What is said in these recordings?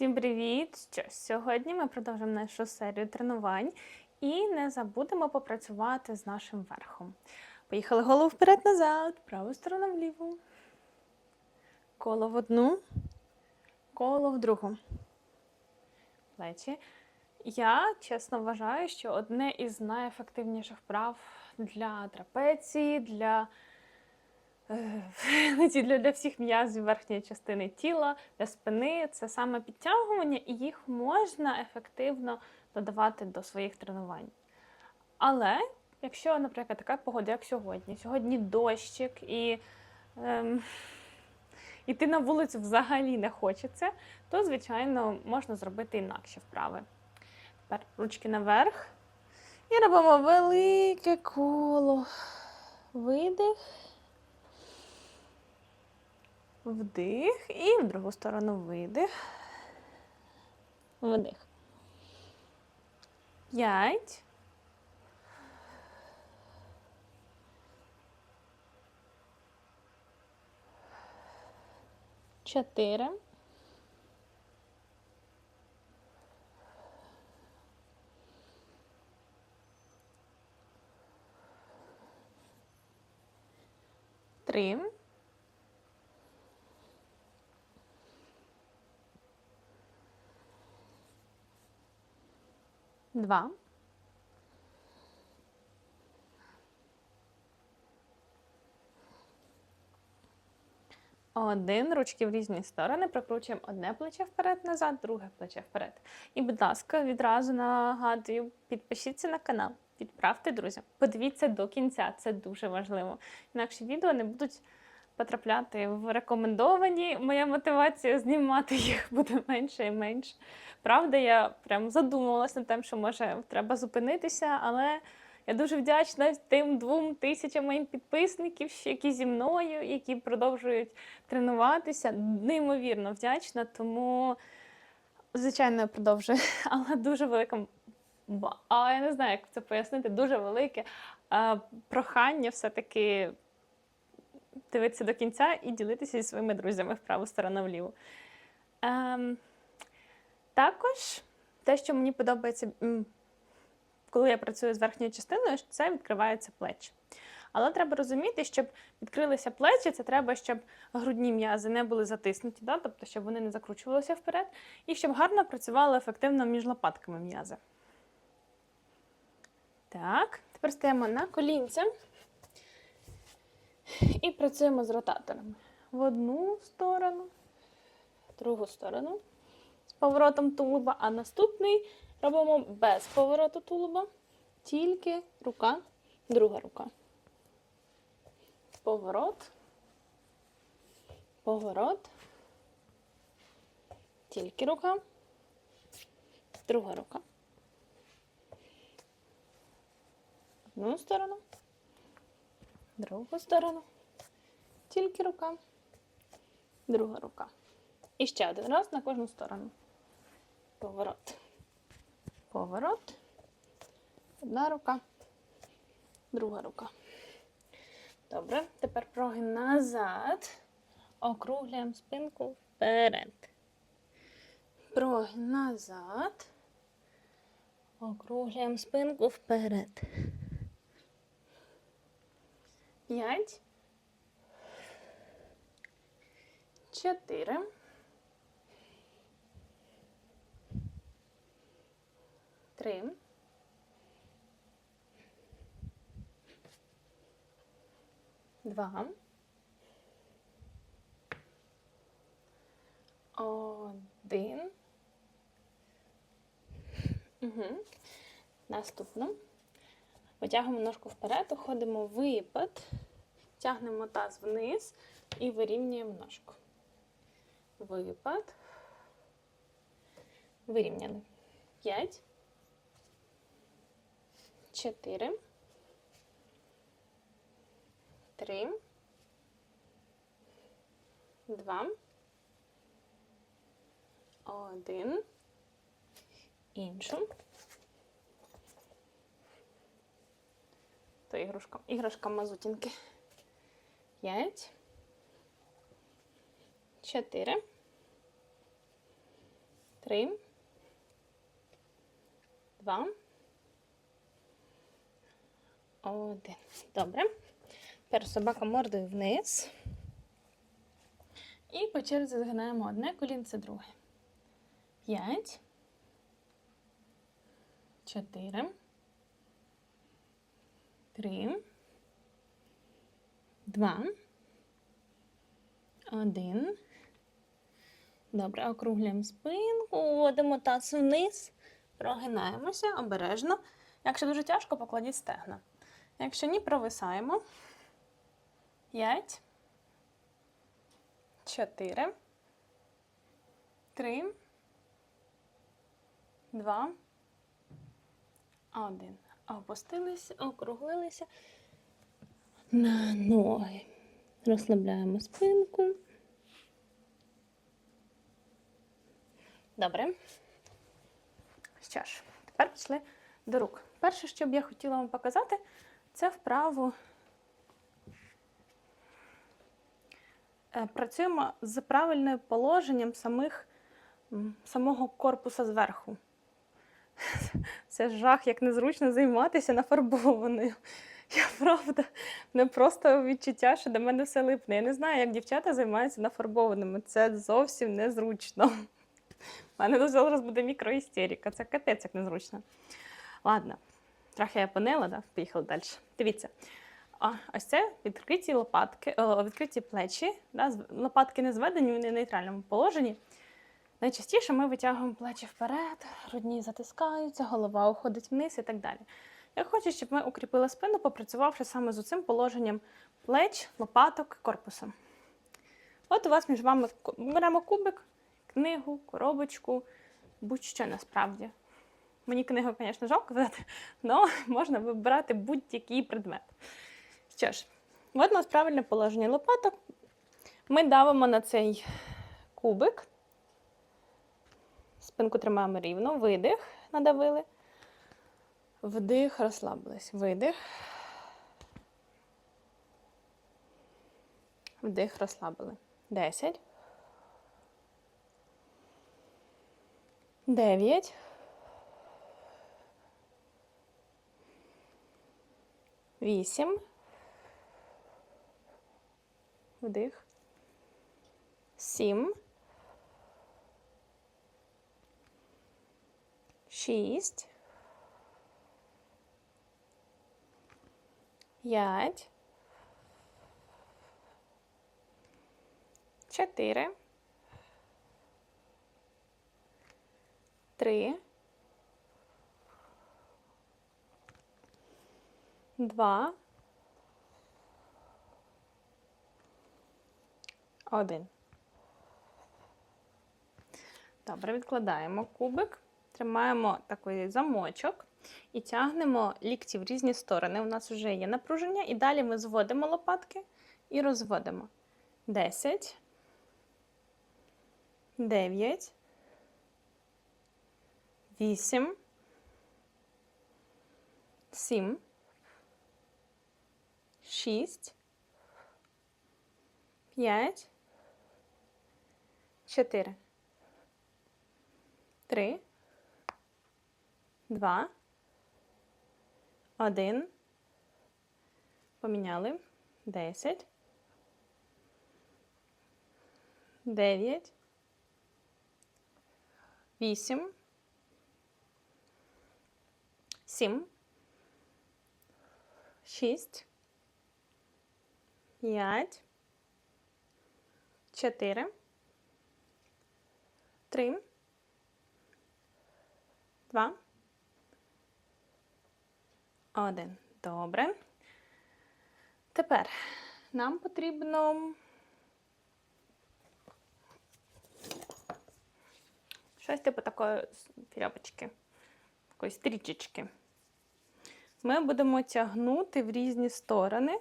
Всім привіт! Що сьогодні ми продовжимо нашу серію тренувань і не забудемо попрацювати з нашим верхом. Поїхали голову вперед-назад, праву сторону вліву. Коло в одну, коло в другу. Плечі. Я чесно вважаю, що одне із найефективніших вправ для трапеції, для для, для всіх м'язів верхньої частини тіла, для спини це саме підтягування, і їх можна ефективно додавати до своїх тренувань. Але якщо, наприклад, така погода, як сьогодні, сьогодні дощик і ем, іти на вулицю взагалі не хочеться, то, звичайно, можна зробити інакші вправи. Тепер ручки наверх. І робимо велике коло. Видих. Вдих і в другу сторону видих. Вдих. П'ять. Чотири. Три. Два. Один. Ручки в різні сторони. Прокручуємо одне плече вперед-назад, друге плече вперед. І, будь ласка, відразу нагадую, підпишіться на канал, відправте друзям. Подивіться до кінця, це дуже важливо. Інакше відео не будуть потрапляти в рекомендовані. Моя мотивація знімати їх буде менше і менше. Правда, я прям задумувалася над тим, що може треба зупинитися, але я дуже вдячна тим двом тисячам моїм підписників, які зі мною, які продовжують тренуватися. Неймовірно вдячна, тому, звичайно, я продовжую, але дуже велика. А я не знаю, як це пояснити, дуже велике прохання все-таки дивитися до кінця і ділитися зі своїми друзями в праву сторону вліву. Ем, також те, що мені подобається, коли я працюю з верхньою частиною, це відкриваються плечі. Але треба розуміти, щоб відкрилися плечі, це треба, щоб грудні м'язи не були затиснуті, да? тобто, щоб вони не закручувалися вперед, і щоб гарно працювали ефективно між лопатками м'язи. Так, тепер стаємо на колінця і працюємо з ротаторами. В одну сторону, в другу сторону з поворотом тулуба, а наступний робимо без повороту тулуба, тільки рука, друга рука. Поворот, поворот, тільки рука, друга рука. Одну сторону, другу сторону, тільки рука, друга рука. І ще один раз на кожну сторону поворот. Поворот. Одна рука, друга рука. Добре, тепер прогин назад. Округляємо спинку вперед. Прогин назад. Округляємо спинку вперед. П'ять. Чотири. три. Два. Один. Угу. Наступно. Витягуємо ножку вперед, уходимо випад, тягнемо таз вниз і вирівнюємо ножку. Випад. Вирівняли. П'ять чотири, три, два, один, іншу. То іграшка, іграшка мазутінки. П'ять, чотири, Три. Два. Один. Добре. Тепер собака мордою вниз. І по черзі згинаємо одне колінце друге. П'ять. Чотири. Три. Два. Один. Добре, округлюємо спинку, вводимо таз вниз, прогинаємося обережно. Якщо дуже тяжко, покладіть стегна. Якщо ні, провисаємо. П'ять. Чотири. Три. Два. Один. Опустилися, округлилися на ноги. Розслабляємо спинку. Добре. Що ж, тепер пішли до рук. Перше, що б я хотіла вам показати, це вправу. Е, Працюємо з правильним положенням самих, самого корпуса зверху. Це жах, як незручно займатися нафарбованою. Я правда, не просто відчуття, що до мене все липне. Я не знаю, як дівчата займаються нафарбованими. Це зовсім незручно. У мене до зараз буде мікроістерика. Це капець як незручно. Ладно, трохи я понила, да? поїхали далі. Дивіться. А, ось це відкриті лопатки, о, відкриті плечі. Да? Лопатки не зведені, вони в нейтральному положенні. Найчастіше ми витягуємо плечі вперед, грудні затискаються, голова уходить вниз і так далі. Я хочу, щоб ми укріпили спину, попрацювавши саме з цим положенням плеч, лопаток, корпусу. От у вас між вами беремо кубик, книгу, коробочку, будь-що насправді. Мені книгу, звісно, жалко взяти, але можна вибирати будь-який предмет. Що ж, от у нас правильне положення лопаток. Ми давимо на цей кубик. Спинку тримаємо рівно, видих, надавили. Вдих, розслабились. Видих. Вдих, розслабили. Десять. Дев'ять. Вісім. Вдих. Сім. Шість. П'ять. Чотири. Три. Два. Один. Добре, відкладаємо кубик, тримаємо такий замочок і тягнемо лікті в різні сторони. У нас вже є напруження, і далі ми зводимо лопатки і розводимо. 10, 9, 8, 7, 6, 5, 4, 3, 2, 1. Поміняли. 10, 9, 8, 7, 6, 5, 4, 3, 2, 1. Добре. Тепер нам потрібно щось типу такої тряпочки, такої стрічечки. Ми будемо тягнути в різні сторони,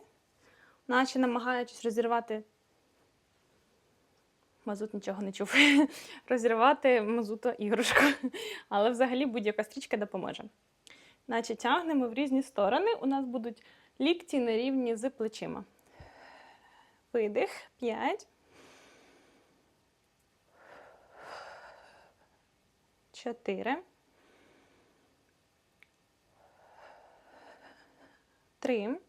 наче намагаючись розірвати. Мазут нічого не чув. розірвати мазуто іграшку. Але взагалі будь-яка стрічка допоможе. Наче тягнемо в різні сторони. У нас будуть лікті на рівні з плечима. Видих. 5. чотири, три.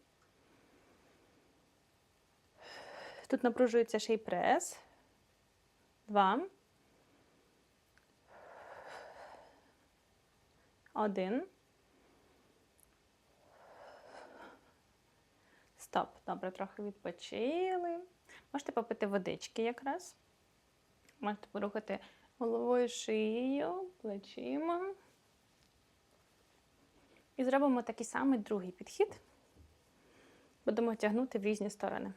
Тут напружується ще й прес. Два. Один. Стоп. Добре, трохи відпочили. Можете попити водички якраз. Можете порухати головою шиєю, плечима. І зробимо такий самий другий підхід. Будемо тягнути в різні сторони.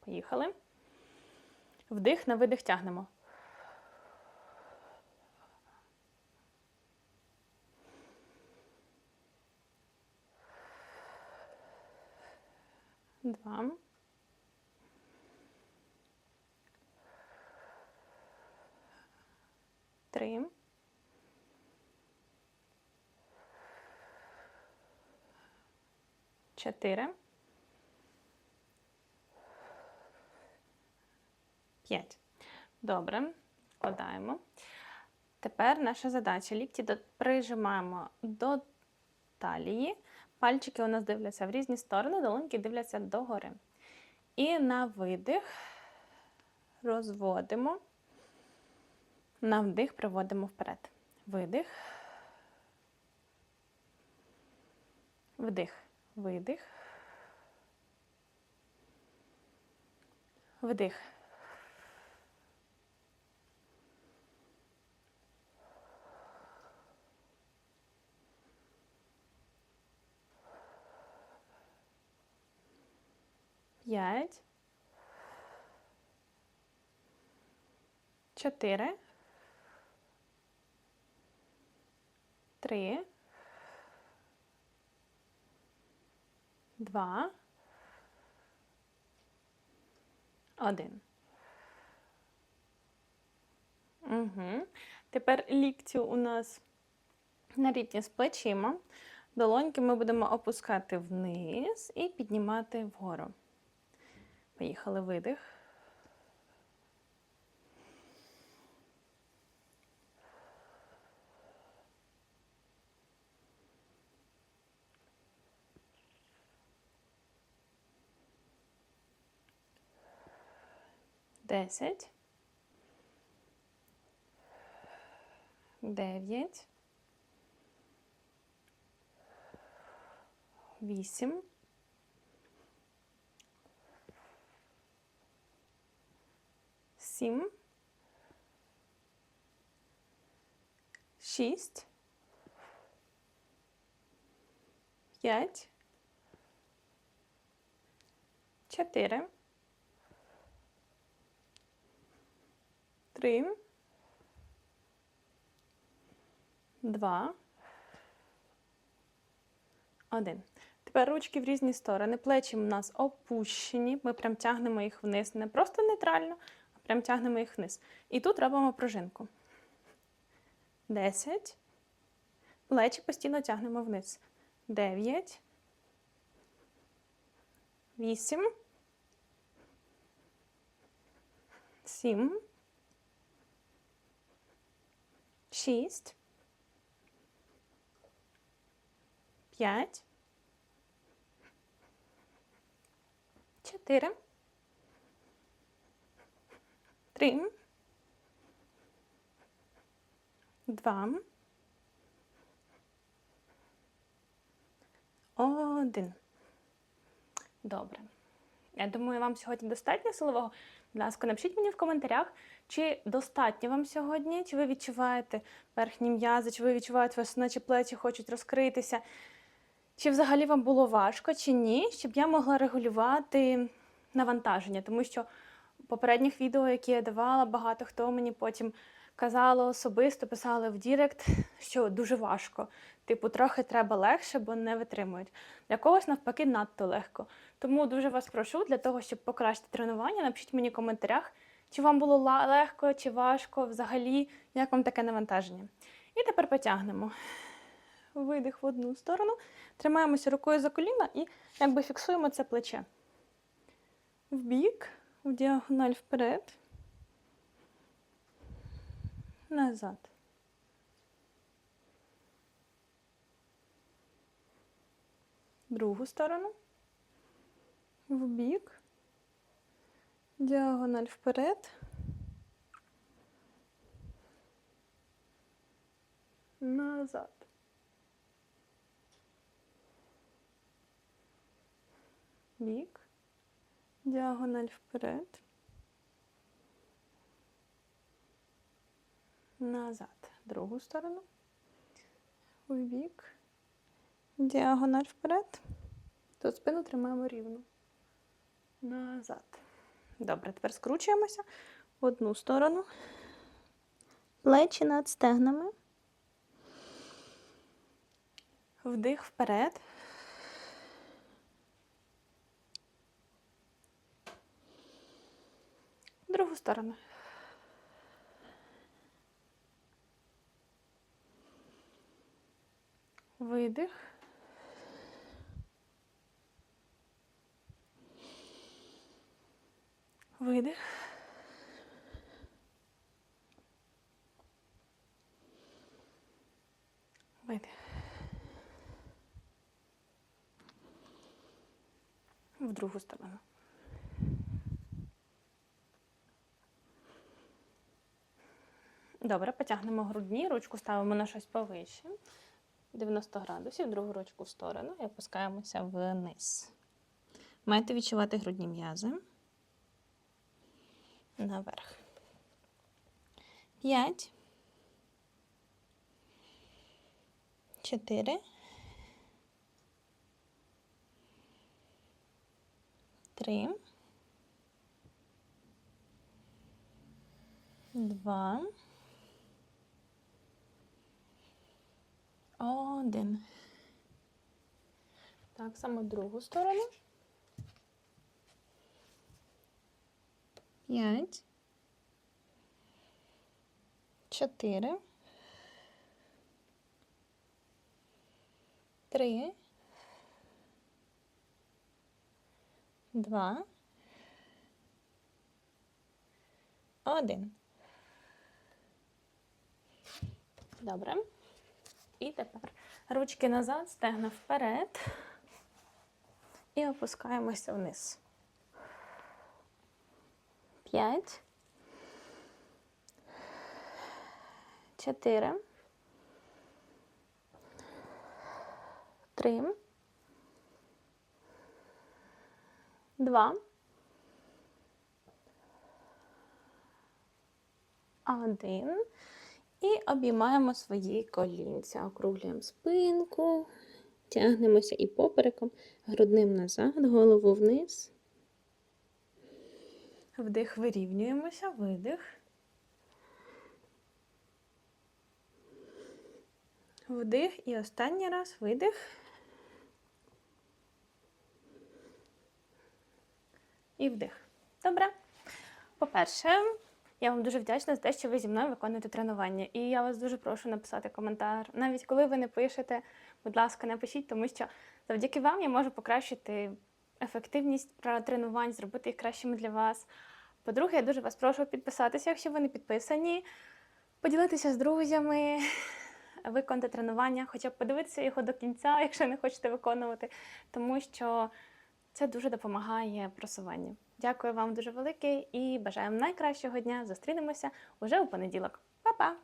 Поїхали. Вдих на видих тягнемо. Два. Три. Чотири. П'ять. Добре. Вкладаємо. Тепер наша задача. Лікті прижимаємо до талії. Пальчики у нас дивляться в різні сторони, долоньки дивляться догори. І на видих розводимо. На вдих приводимо вперед. Видих. Вдих. Видих. Вдих. П'ять. Чотири. Три. Два. Один. Угу. Тепер лікті у нас на рівні з плечима. Долоньки ми будемо опускати вниз і піднімати вгору. Поїхали видих. Десять. Дев'ять. Вісім. Сім. Шість. П'ять. Чотири. Три. Два. Один. Тепер ручки в різні сторони. Плечі у нас опущені. Ми прям тягнемо їх вниз. Не просто нейтрально, прям тягнемо їх вниз. І тут робимо пружинку. Десять. Плечі постійно тягнемо вниз. Дев'ять. Вісім. Сім. Шість. П'ять. Чотири. Три. Два. Один. Добре. Я думаю, вам сьогодні достатньо силового. Будь ласка, напишіть мені в коментарях, чи достатньо вам сьогодні, чи ви відчуваєте верхні м'язи, чи ви відчуваєте, вас, наче плечі хочуть розкритися. Чи взагалі вам було важко, чи ні, щоб я могла регулювати навантаження, тому що попередніх відео, які я давала, багато хто мені потім казало особисто, писали в Дірект, що дуже важко. Типу, трохи треба легше, бо не витримують. Для когось навпаки надто легко. Тому дуже вас прошу для того, щоб покращити тренування, напишіть мені в коментарях, чи вам було легко, чи важко, взагалі, як вам таке навантаження. І тепер потягнемо. Видих в одну сторону, тримаємося рукою за коліна і якби фіксуємо це плече. Вбік, в діагональ вперед, назад. Другу сторону, в бік, діагональ вперед. Назад. Бік діагональ вперед, назад. Другу сторону, в бік, діагональ вперед. Тут спину тримаємо рівно. Назад. Добре, тепер скручуємося в одну сторону. Плечі над стегнами. Вдих вперед. Другу сторону. Видих. Видих. Видих. В другу сторону. Добре, потягнемо грудні, ручку ставимо на щось повище. 90 градусів, другу ручку в сторону і опускаємося вниз. Маєте відчувати грудні м'язи. Наверх. 5. 4. 3. 2. Один. Так само другу сторону. П'ять. Чотири. Три. Два. Один. Добре. І тепер ручки назад, стегна вперед. І опускаємося вниз. П'ять. Чотири. Три. Два. Один. І обіймаємо свої колінця. Округлюємо спинку, тягнемося і попереком, грудним назад, голову вниз. Вдих, вирівнюємося, видих. Вдих і останній раз видих. І вдих. Добре. По-перше, я вам дуже вдячна за те, що ви зі мною виконуєте тренування. І я вас дуже прошу написати коментар. Навіть коли ви не пишете, будь ласка, напишіть, тому що завдяки вам я можу покращити ефективність тренувань, зробити їх кращими для вас. По-друге, я дуже вас прошу підписатися, якщо ви не підписані, поділитися з друзями, виконати тренування, хоча б подивитися його до кінця, якщо не хочете виконувати, тому що це дуже допомагає просуванню. Дякую вам дуже велике і бажаємо найкращого дня. Зустрінемося уже у понеділок. Па-па!